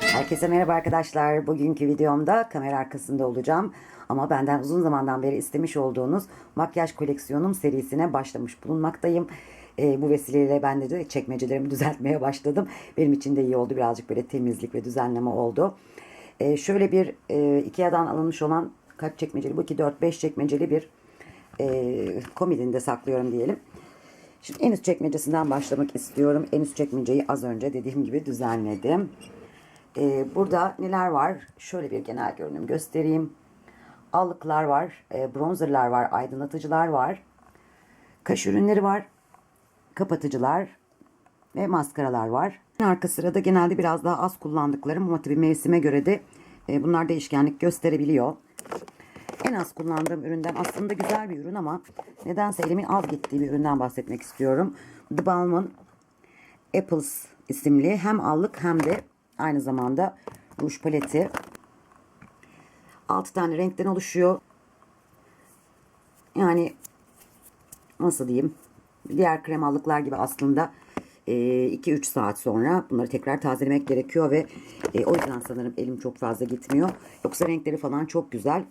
Herkese merhaba arkadaşlar. Bugünkü videomda kamera arkasında olacağım. Ama benden uzun zamandan beri istemiş olduğunuz makyaj koleksiyonum serisine başlamış bulunmaktayım. Ee, bu vesileyle ben de çekmecelerimi düzeltmeye başladım. Benim için de iyi oldu. Birazcık böyle temizlik ve düzenleme oldu. Ee, şöyle bir e, Ikea'dan alınmış olan kaç çekmeceli? Bu 2, 4, 5 çekmeceli bir e, komodinde saklıyorum diyelim. Şimdi en üst çekmecesinden başlamak istiyorum. En üst çekmeceyi az önce dediğim gibi düzenledim. Ee, burada neler var? Şöyle bir genel görünüm göstereyim. Allıklar var, e, bronzerlar var, aydınlatıcılar var. Kaş ürünleri var, kapatıcılar ve maskaralar var. Arka sırada genelde biraz daha az kullandıklarım ama tabii mevsime göre de e, bunlar değişkenlik gösterebiliyor. En az kullandığım üründen aslında güzel bir ürün ama nedense elimin az gittiği bir üründen bahsetmek istiyorum. The Balm'ın Apples isimli hem allık hem de aynı zamanda ruj paleti. 6 tane renkten oluşuyor. Yani nasıl diyeyim? Diğer krem allıklar gibi aslında 2-3 saat sonra bunları tekrar tazelemek gerekiyor ve e, o yüzden sanırım elim çok fazla gitmiyor. Yoksa renkleri falan çok güzel.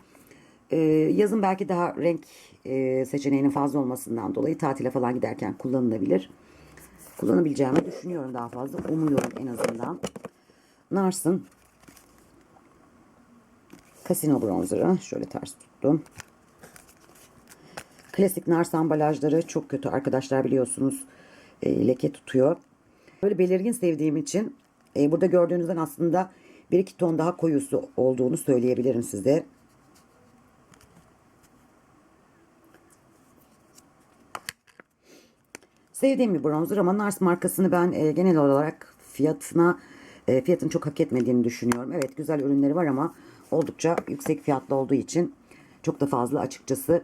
E, yazın belki daha renk e, seçeneğinin fazla olmasından dolayı tatile falan giderken kullanılabilir. Kullanabileceğimi düşünüyorum daha fazla. Umuyorum en azından. Nars'ın Casino Bronzer'ı şöyle ters tuttum. Klasik Nars ambalajları çok kötü arkadaşlar biliyorsunuz. E, leke tutuyor. Böyle belirgin sevdiğim için e, burada gördüğünüzden aslında bir iki ton daha koyusu olduğunu söyleyebilirim size. Sevdiğim bir bronzer ama Nars markasını ben e, genel olarak fiyatına e, fiyatını çok hak etmediğini düşünüyorum. Evet güzel ürünleri var ama oldukça yüksek fiyatlı olduğu için çok da fazla açıkçası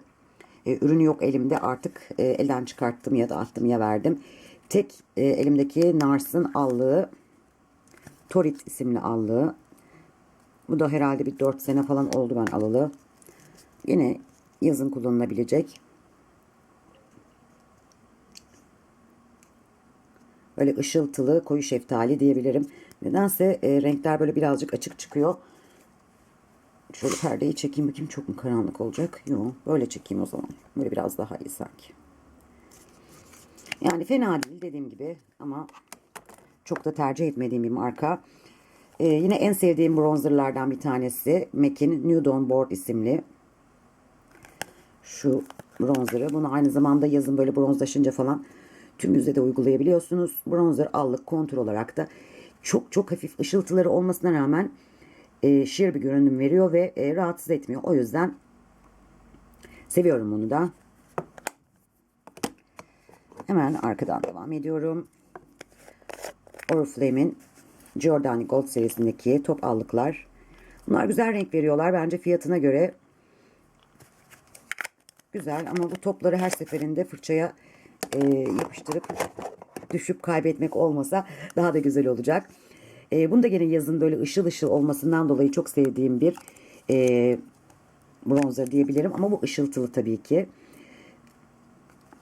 e, ürünü yok elimde artık e, elden çıkarttım ya da attım ya verdim. Tek e, elimdeki Nars'ın allığı Torit isimli allığı. Bu da herhalde bir 4 sene falan oldu ben alalı. Yine yazın kullanılabilecek. Böyle ışıltılı koyu şeftali diyebilirim. Nedense e, renkler böyle birazcık açık çıkıyor. Şöyle perdeyi çekeyim bakayım çok mu karanlık olacak? Yok böyle çekeyim o zaman. Böyle biraz daha iyi sanki. Yani fena değil dediğim gibi ama çok da tercih etmediğim bir marka. Ee, yine en sevdiğim bronzerlardan bir tanesi MAC'in Nude On Board isimli. Şu bronzerı. Bunu aynı zamanda yazın böyle bronzlaşınca falan tüm yüzde de uygulayabiliyorsunuz. Bronzer allık kontur olarak da çok çok hafif ışıltıları olmasına rağmen e, sheer bir görünüm veriyor ve e, rahatsız etmiyor. O yüzden seviyorum bunu da. Hemen arkadan devam ediyorum. Oriflame'in Giordani Gold serisindeki top allıklar. Bunlar güzel renk veriyorlar. Bence fiyatına göre güzel ama bu topları her seferinde fırçaya e, yapıştırıp düşüp kaybetmek olmasa daha da güzel olacak. E, bunu da gene yazın böyle ışıl ışıl olmasından dolayı çok sevdiğim bir e, bronzer diyebilirim. Ama bu ışıltılı tabii ki.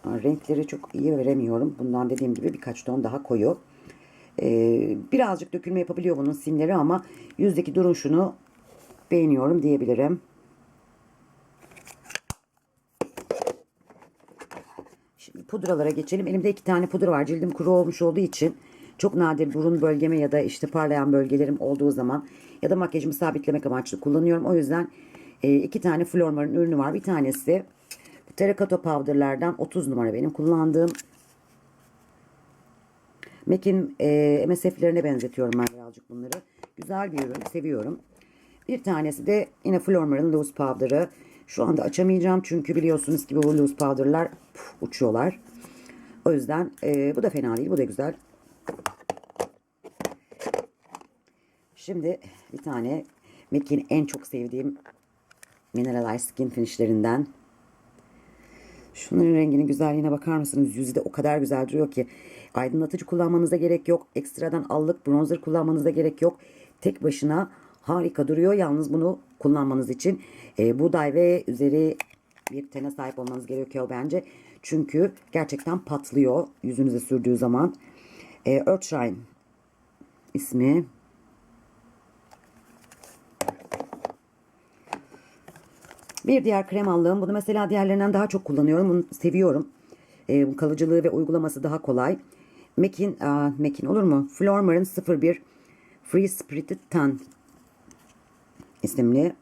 Renkleri çok iyi veremiyorum. Bundan dediğim gibi birkaç ton daha koyu. E, birazcık dökülme yapabiliyor bunun simleri ama yüzdeki duruşunu beğeniyorum diyebilirim. Şimdi pudralara geçelim. Elimde iki tane pudra var. Cildim kuru olmuş olduğu için çok nadir burun bölgeme ya da işte parlayan bölgelerim olduğu zaman ya da makyajımı sabitlemek amaçlı kullanıyorum. O yüzden e, iki tane Flormar'ın ürünü var. Bir tanesi Terracotta Powder'lardan 30 numara benim kullandığım. MAC'in e, MSF'lerine benzetiyorum ben birazcık bunları. Güzel bir ürün. Seviyorum. Bir tanesi de yine Flormar'ın Loose Powder'ı. Şu anda açamayacağım çünkü biliyorsunuz ki bu loose powder'lar uçuyorlar. O yüzden e, bu da fena değil. Bu da güzel. Şimdi bir tane MAC'in en çok sevdiğim Mineralized Skin Finish'lerinden. Şunların renginin güzelliğine bakar mısınız? Yüzü de o kadar güzel duruyor ki. Aydınlatıcı kullanmanıza gerek yok. Ekstradan allık bronzer kullanmanıza gerek yok. Tek başına harika duruyor. Yalnız bunu kullanmanız için e, buğday ve üzeri bir tene sahip olmanız gerekiyor bence. Çünkü gerçekten patlıyor yüzünüze sürdüğü zaman. E, Earthshine ismi. Bir diğer krem aldığım. Bunu mesela diğerlerinden daha çok kullanıyorum. Bunu seviyorum. E, kalıcılığı ve uygulaması daha kolay. Mekin, aa, Mekin olur mu? Flormar'ın 01 Free Spirited Tan isimli.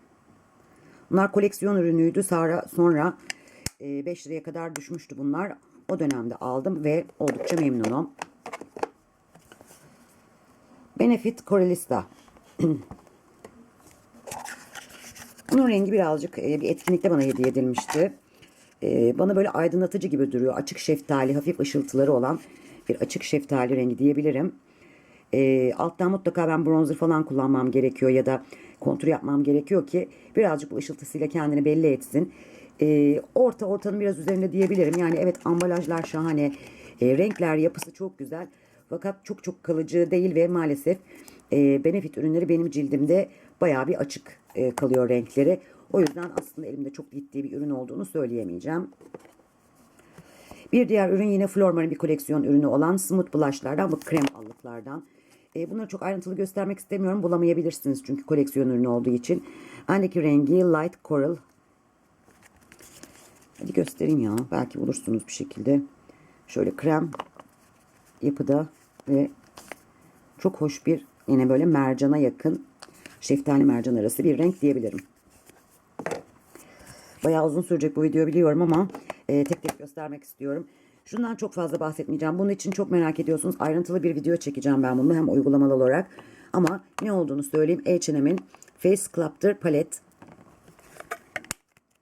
Bunlar koleksiyon ürünüydü. Sonra, sonra e, 5 liraya kadar düşmüştü bunlar. O dönemde aldım ve oldukça memnunum. Benefit Coralista. Bunun rengi birazcık e, bir etkinlikte bana hediye edilmişti. E, bana böyle aydınlatıcı gibi duruyor. Açık şeftali, hafif ışıltıları olan bir açık şeftali rengi diyebilirim. E, alttan mutlaka ben bronzer falan kullanmam gerekiyor ya da kontur yapmam gerekiyor ki birazcık bu ışıltısıyla kendini belli etsin. E, orta ortanın biraz üzerinde diyebilirim. Yani evet ambalajlar şahane. E, renkler, yapısı çok güzel. Fakat çok çok kalıcı değil ve maalesef e, Benefit ürünleri benim cildimde bayağı bir açık e, kalıyor renkleri. O yüzden aslında elimde çok ciddi bir ürün olduğunu söyleyemeyeceğim. Bir diğer ürün yine Flormar'ın bir koleksiyon ürünü olan Smooth Blush'lardan bu krem allıklardan. E, bunları çok ayrıntılı göstermek istemiyorum. Bulamayabilirsiniz çünkü koleksiyon ürünü olduğu için. Andaki rengi Light Coral. Hadi gösterin ya. Belki bulursunuz bir şekilde. Şöyle krem yapıda ve çok hoş bir yine böyle mercana yakın şeftali mercan arası bir renk diyebilirim. Bayağı uzun sürecek bu video biliyorum ama e, tek tek göstermek istiyorum. Şundan çok fazla bahsetmeyeceğim. Bunun için çok merak ediyorsunuz. Ayrıntılı bir video çekeceğim ben bunu hem uygulamalı olarak. Ama ne olduğunu söyleyeyim. H&M'in Face Sculptor Palette.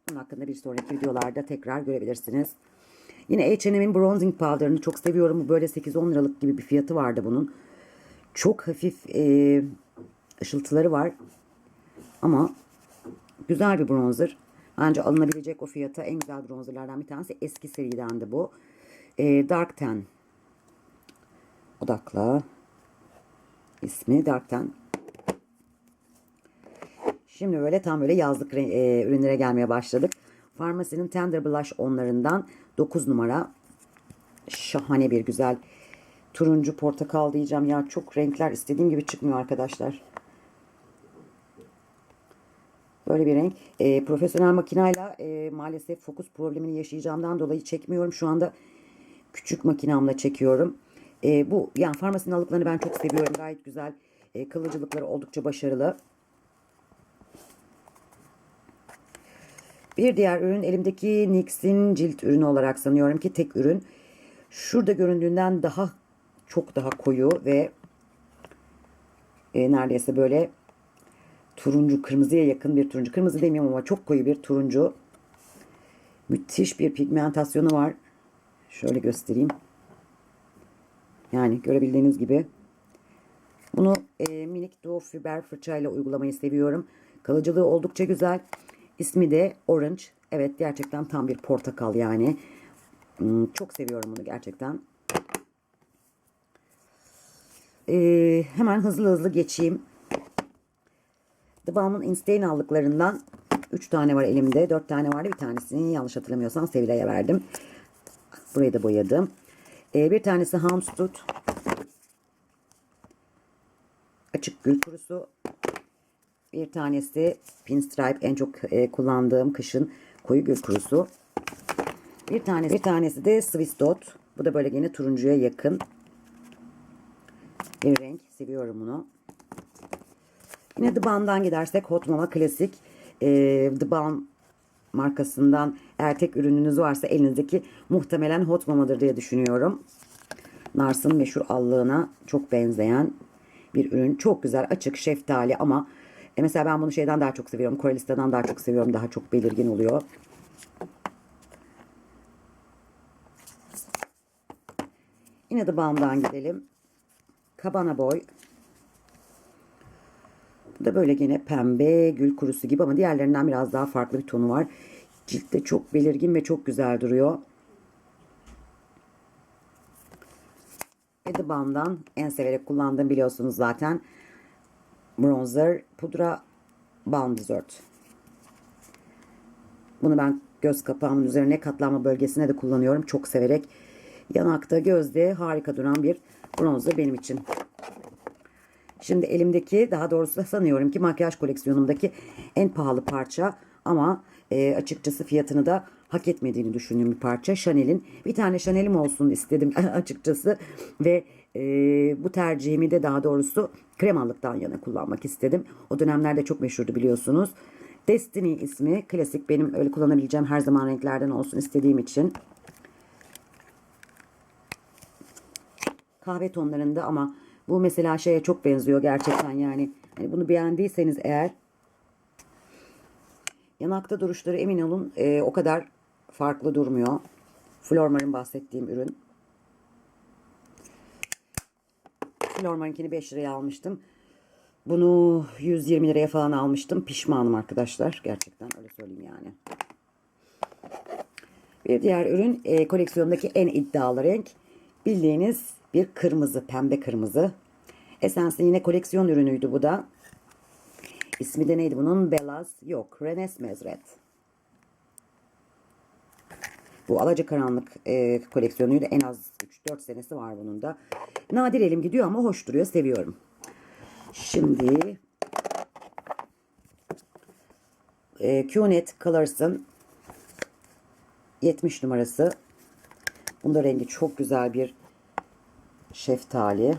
Bunun hakkında bir sonraki videolarda tekrar görebilirsiniz. Yine H&M'in Bronzing Powder'ını çok seviyorum. Bu böyle 8-10 liralık gibi bir fiyatı vardı bunun. Çok hafif e, ışıltıları var. Ama güzel bir bronzer. Bence alınabilecek o fiyata en güzel bronzerlardan bir tanesi. Eski seriden de bu. E, Dark Ten. Odakla. İsmi Dark Ten. Şimdi böyle tam böyle yazlık e, ürünlere gelmeye başladık. Farmasinin Tender Blush onlarından 9 numara. Şahane bir güzel turuncu portakal diyeceğim. Ya çok renkler istediğim gibi çıkmıyor arkadaşlar. Böyle bir renk. E, profesyonel makinayla e, maalesef fokus problemini yaşayacağımdan dolayı çekmiyorum. Şu anda küçük makinamla çekiyorum. E, bu yani farmasinin alıklarını ben çok seviyorum. Gayet güzel. E, kılıcılıkları oldukça başarılı. Bir diğer ürün elimdeki NYX'in cilt ürünü olarak sanıyorum ki tek ürün. Şurada göründüğünden daha çok daha koyu ve e, neredeyse böyle turuncu kırmızıya yakın bir turuncu. Kırmızı demiyorum ama çok koyu bir turuncu. Müthiş bir pigmentasyonu var. Şöyle göstereyim. Yani görebildiğiniz gibi. Bunu e, minik duo fiber fırçayla uygulamayı seviyorum. Kalıcılığı oldukça güzel. İsmi de Orange. Evet gerçekten tam bir portakal yani. Hmm, çok seviyorum bunu gerçekten. Ee, hemen hızlı hızlı geçeyim. The Balm'ın Instain aldıklarından 3 tane var elimde. 4 tane vardı. Bir tanesini yanlış hatırlamıyorsam Sevilay'a verdim. Burayı da boyadım. Ee, bir tanesi Houndstooth. Açık gül kurusu. Bir tanesi Pinstripe en çok e, kullandığım kışın koyu gül kurusu. Bir tanesi, bir tanesi de Swiss Dot. Bu da böyle yine turuncuya yakın bir renk. Seviyorum bunu. Yine The Balm'dan gidersek Hot Mama Klasik. E, The Balm markasından eğer tek ürününüz varsa elinizdeki muhtemelen Hot Mama'dır diye düşünüyorum. Nars'ın meşhur allığına çok benzeyen bir ürün. Çok güzel açık şeftali ama e mesela ben bunu şeyden daha çok seviyorum. Coralista'dan daha çok seviyorum. Daha çok belirgin oluyor. Yine The Balm'dan gidelim. Cabana Boy. Bu da böyle gene pembe gül kurusu gibi ama diğerlerinden biraz daha farklı bir tonu var. Ciltte çok belirgin ve çok güzel duruyor. Balm'dan en severek kullandığım biliyorsunuz zaten. Bronzer, pudra, Balm Dessert. Bunu ben göz kapağımın üzerine katlanma bölgesine de kullanıyorum. Çok severek. Yanakta, gözde harika duran bir bronzer benim için. Şimdi elimdeki daha doğrusu sanıyorum ki makyaj koleksiyonumdaki en pahalı parça ama e, açıkçası fiyatını da hak etmediğini düşündüğüm bir parça. Chanel'in bir tane Chanel'im olsun istedim açıkçası ve e, bu tercihimi de daha doğrusu kremalıktan yana kullanmak istedim. O dönemlerde çok meşhurdu biliyorsunuz. Destiny ismi klasik benim öyle kullanabileceğim her zaman renklerden olsun istediğim için. kahve tonlarında ama bu mesela şeye çok benziyor gerçekten yani. Hani bunu beğendiyseniz eğer yanakta duruşları emin olun e, o kadar farklı durmuyor. Flormar'ın bahsettiğim ürün. Flormar'ınkini 5 liraya almıştım. Bunu 120 liraya falan almıştım. Pişmanım arkadaşlar. Gerçekten öyle söyleyeyim yani. Bir diğer ürün e, koleksiyondaki en iddialı renk. Bildiğiniz bir kırmızı, pembe kırmızı. Essence'in yine koleksiyon ürünüydü bu da. İsmi de neydi bunun? Bellas yok. Renes Mezret. Bu alacakaranlık e, koleksiyonuydu. En az 3-4 senesi var bunun da. Nadir elim gidiyor ama hoş duruyor. Seviyorum. Şimdi e, QNet Colors'ın 70 numarası. Bunda rengi çok güzel bir şeftali.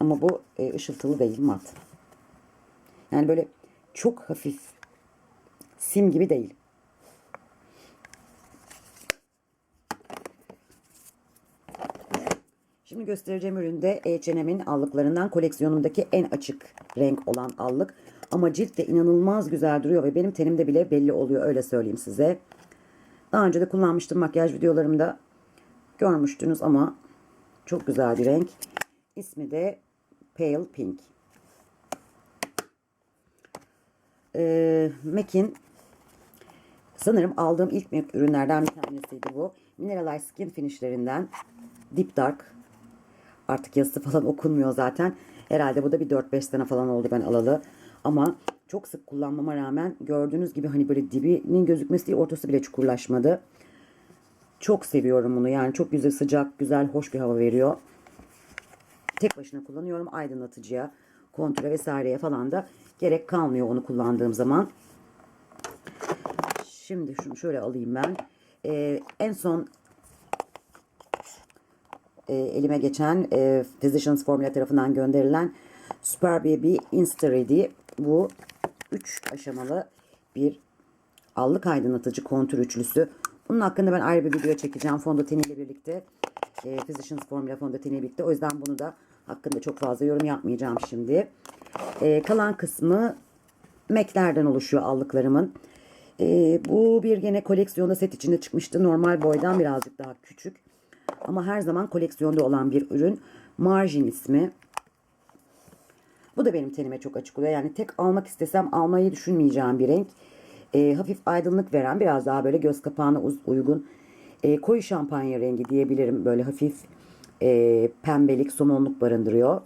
Ama bu e, ışıltılı değil mat. Yani böyle çok hafif sim gibi değil. Şimdi göstereceğim üründe H&M'in allıklarından koleksiyonumdaki en açık renk olan allık. Ama cilt de inanılmaz güzel duruyor ve benim tenimde bile belli oluyor öyle söyleyeyim size. Daha önce de kullanmıştım makyaj videolarımda görmüştünüz ama çok güzel bir renk. İsmi de Pale Pink. Ee, MAC'in sanırım aldığım ilk MAC ürünlerden bir tanesiydi bu. Mineralized Skin Finish'lerinden Deep Dark. Artık yazısı falan okunmuyor zaten. Herhalde bu da bir 4-5 sene falan oldu ben alalı. Ama çok sık kullanmama rağmen gördüğünüz gibi hani böyle dibinin gözükmesi değil ortası bile çukurlaşmadı. Çok seviyorum bunu. Yani çok güzel sıcak, güzel, hoş bir hava veriyor. Tek başına kullanıyorum. Aydınlatıcıya, kontura vesaireye falan da gerek kalmıyor onu kullandığım zaman. Şimdi şunu şöyle alayım ben. Ee, en son e, elime geçen e, Physicians Formula tarafından gönderilen Super Baby Insta Ready bu 3 aşamalı bir allık aydınlatıcı kontür üçlüsü. Bunun hakkında ben ayrı bir video çekeceğim fondöteniyle birlikte. E, Physicians Formula fondöteniyle birlikte. O yüzden bunu da hakkında çok fazla yorum yapmayacağım şimdi. E, kalan kısmı MAC'lerden oluşuyor allıklarımın. E, bu bir gene koleksiyonda set içinde çıkmıştı. Normal boydan birazcık daha küçük. Ama her zaman koleksiyonda olan bir ürün. Margin ismi. Bu da benim tenime çok açık oluyor. Yani tek almak istesem almayı düşünmeyeceğim bir renk. E, hafif aydınlık veren biraz daha böyle göz kapağına uygun e, koyu şampanya rengi diyebilirim. Böyle hafif e, pembelik, somonluk barındırıyor.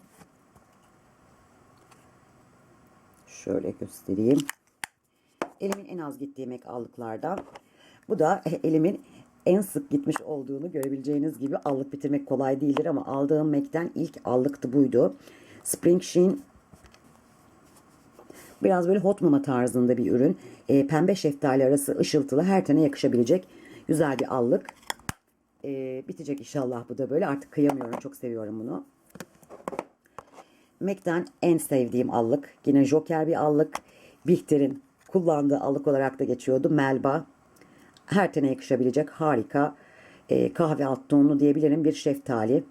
Şöyle göstereyim. Elimin en az gittiği mek allıklardan. Bu da elimin en sık gitmiş olduğunu görebileceğiniz gibi allık bitirmek kolay değildir ama aldığım mekten ilk allıktı buydu. Spring Sheen Biraz böyle hot mama tarzında bir ürün. E, pembe şeftali arası ışıltılı her tane yakışabilecek güzel bir allık. E, bitecek inşallah bu da böyle. Artık kıyamıyorum. Çok seviyorum bunu. MAC'den en sevdiğim allık. Yine Joker bir allık. Bihter'in kullandığı allık olarak da geçiyordu. Melba. Her tane yakışabilecek harika. E, kahve alt tonlu diyebilirim bir şeftali.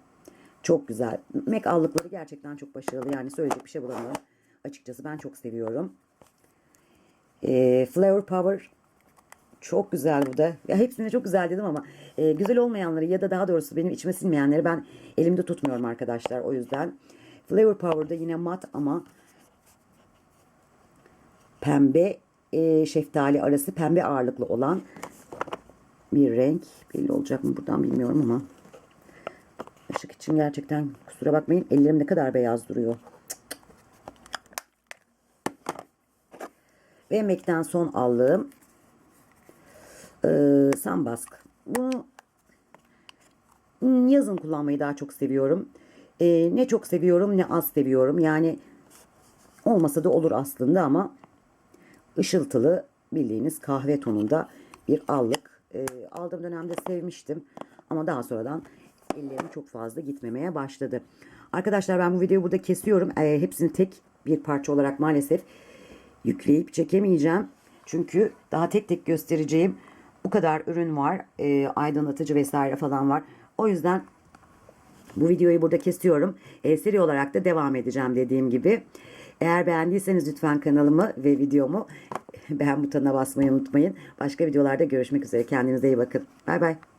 Çok güzel. MAC allıkları gerçekten çok başarılı. Yani söyleyecek bir şey bulamıyorum. Açıkçası ben çok seviyorum. E, Flower Power çok güzel bu da. Ya hepsine çok güzel dedim ama e, güzel olmayanları ya da daha doğrusu benim içime sinmeyenleri ben elimde tutmuyorum arkadaşlar. O yüzden Flower Power'da yine mat ama pembe e, şeftali arası pembe ağırlıklı olan bir renk. Belli olacak mı buradan bilmiyorum ama ışık için gerçekten kusura bakmayın ellerim ne kadar beyaz duruyor. Ve MAC'den son aldığım ee, Sunbask. Bunu yazın kullanmayı daha çok seviyorum. Ee, ne çok seviyorum ne az seviyorum. Yani olmasa da olur aslında ama ışıltılı bildiğiniz kahve tonunda bir allık. Ee, aldığım dönemde sevmiştim ama daha sonradan ellerim çok fazla gitmemeye başladı. Arkadaşlar ben bu videoyu burada kesiyorum. Ee, hepsini tek bir parça olarak maalesef yükleyip çekemeyeceğim. Çünkü daha tek tek göstereceğim bu kadar ürün var. Ee, aydınlatıcı vesaire falan var. O yüzden bu videoyu burada kesiyorum. Ee, seri olarak da devam edeceğim dediğim gibi. Eğer beğendiyseniz lütfen kanalımı ve videomu beğen butonuna basmayı unutmayın. Başka videolarda görüşmek üzere. Kendinize iyi bakın. Bay bay.